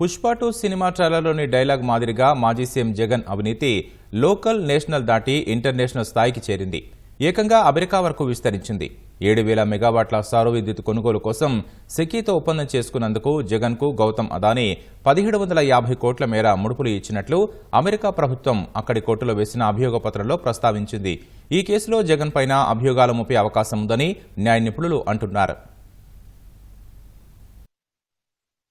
Pushpa two cinema ట్రైలర్లోని dialogue మాదిరిగా మాజీ సీఎం జగన్ అవినీతి లోకల్ నేషనల్ దాటి ఇంటర్నేషనల్ స్థాయికి చేరింది. ఏకంగా అమెరికా వరకు విస్తరించింది. ఏడు వేల మెగావాట్ల సౌర విద్యుత్ కొనుగోలు కోసం సెకీతో ఒప్పందం చేసుకున్నందుకు జగన్కు గౌతమ్ అదానీ పదిహేడు వందల యాభై కోట్ల మేర ముడుపులు ఇచ్చినట్లు అమెరికా ప్రభుత్వం అక్కడి కోర్టులో వేసిన అభియోగ పత్రంలో ప్రస్తావించింది. ఈ కేసులో జగన్ పైన అభియోగాలు మోపే అవకాశం ఉందని న్యాయ నిపుణులు అంటున్నారు.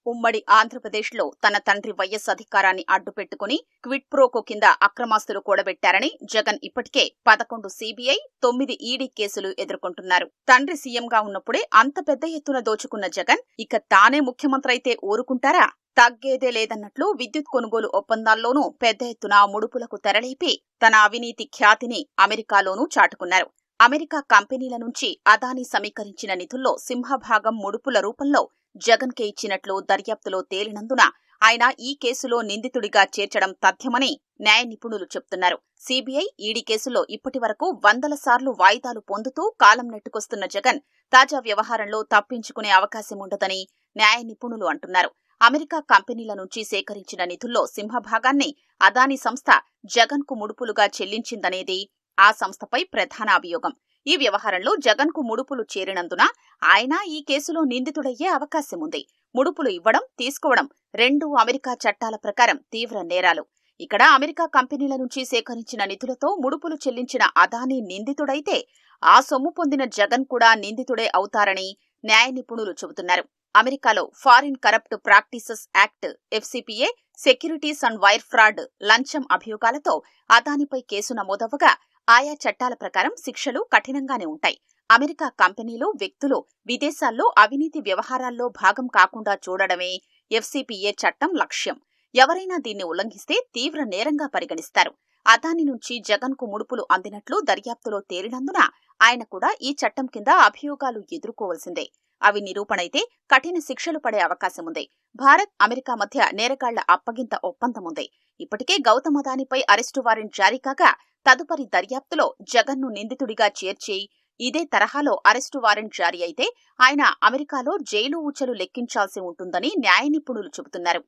ఉమ్మడి ఆంధ్రప్రదేశ్లో తన తండ్రి వైఎస్ అధికారాన్ని అడ్డుపెట్టుకుని క్విట్ ప్రోకో కింద అక్రమాస్తులు కూడబెట్టారని జగన్ ఇప్పటికే పదకొండు సీబీఐ తొమ్మిది ఈడీ కేసులు ఎదుర్కొంటున్నారు. తండ్రి సీఎంగా ఉన్నప్పుడే అంత పెద్ద ఎత్తున దోచుకున్న జగన్ ఇక తానే ముఖ్యమంత్రి అయితే ఊరుకుంటారా? తగ్గేదే లేదన్నట్లు విద్యుత్ కొనుగోలు ఒప్పందాల్లోనూ పెద్ద ఎత్తున ముడుపులకు తెరలేపి తన అవినీతి ఖ్యాతిని అమెరికాలోనూ చాటుకున్నారు. అమెరికా కంపెనీల నుంచి అదానీ సమీకరించిన నిధుల్లో సింహభాగం ముడుపుల రూపంలో జగన్ కే ఇచ్చినట్లు దర్యాప్తులో తేలినందున ఆయన ఈ కేసులో నిందితుడిగా చేర్చడం తథ్యమని న్యాయ నిపుణులు చెబుతున్నారు సీబీఐ ఈడీ కేసులో ఇప్పటి వరకు వందల సార్లు వాయిదాలు పొందుతూ కాలం నెట్టుకొస్తున్న జగన్ తాజా వ్యవహారంలో తప్పించుకునే అవకాశం ఉండదని న్యాయ నిపుణులు అంటున్నారు. అమెరికా కంపెనీల నుంచి సేకరించిన నిధుల్లో సింహభాగాన్ని అదానీ సంస్థ జగన్కు ముడుపులుగా చెల్లించిందనేది ఆ సంస్థపై ప్రధాన అభియోగం. ఈ వ్యవహారంలో జగన్కు ముడుపులు చేరినందున ఆయన ఈ కేసులో నిందితుడయ్యే అవకాశం ఉంది ముడుపులు ఇవ్వడం తీసుకోవడం రెండు అమెరికా చట్టాల ప్రకారం తీవ్ర నేరాలు. ఇక్కడ అమెరికా కంపెనీల నుంచి సేకరించిన నిధులతో ముడుపులు చెల్లించిన అదానీ నిందితుడైతే ఆ సొమ్ము పొందిన జగన్ కూడా నిందితుడే అవుతారని న్యాయ నిపుణులు చెబుతున్నారు. అమెరికాలో foreign corrupt practices act FCPA securities and wire fraud లంచం అభియోగాలతో అదానిపై కేసు నమోదవ్వగా ఆయా చట్టాల ప్రకారం శిక్షలు కఠినంగానే ఉంటాయి. అమెరికా కంపెనీలు వ్యక్తులు విదేశాల్లో అవినీతి వ్యవహారాల్లో భాగం కాకుండా చూడడమే ఎఫ్సిపిఏ చట్టం లక్ష్యం. ఎవరైనా దీన్ని ఉల్లంఘిస్తే తీవ్ర నేరంగా పరిగణిస్తారు. అదాని నుంచి జగన్కు ముడుపులు అందినట్లు దర్యాప్తులో తేలినందున ఆయన కూడా ఈ చట్టం కింద అభియోగాలు ఎదుర్కోవాల్సిందే. అవి నిరూపణైతే కఠిన శిక్షలు పడే అవకాశం ఉంది భారత్ అమెరికా మధ్య నేరగాళ్ళ అప్పగింత ఒప్పందం ఉంది ఇప్పటికే గౌతమ్ అదానిపై అరెస్టు వారెంట్ జారీ కాగా తదుపరి దర్యాప్తులో జగన్ను నిందితుడిగా చేర్చి ఇదే తరహాలో అరెస్టు వారెంట్ జారీ అయితే ఆయన అమెరికాలో జైలు ఊచలు లెక్కించాల్సి ఉంటుందని న్యాయ నిపుణులు చెబుతున్నారు.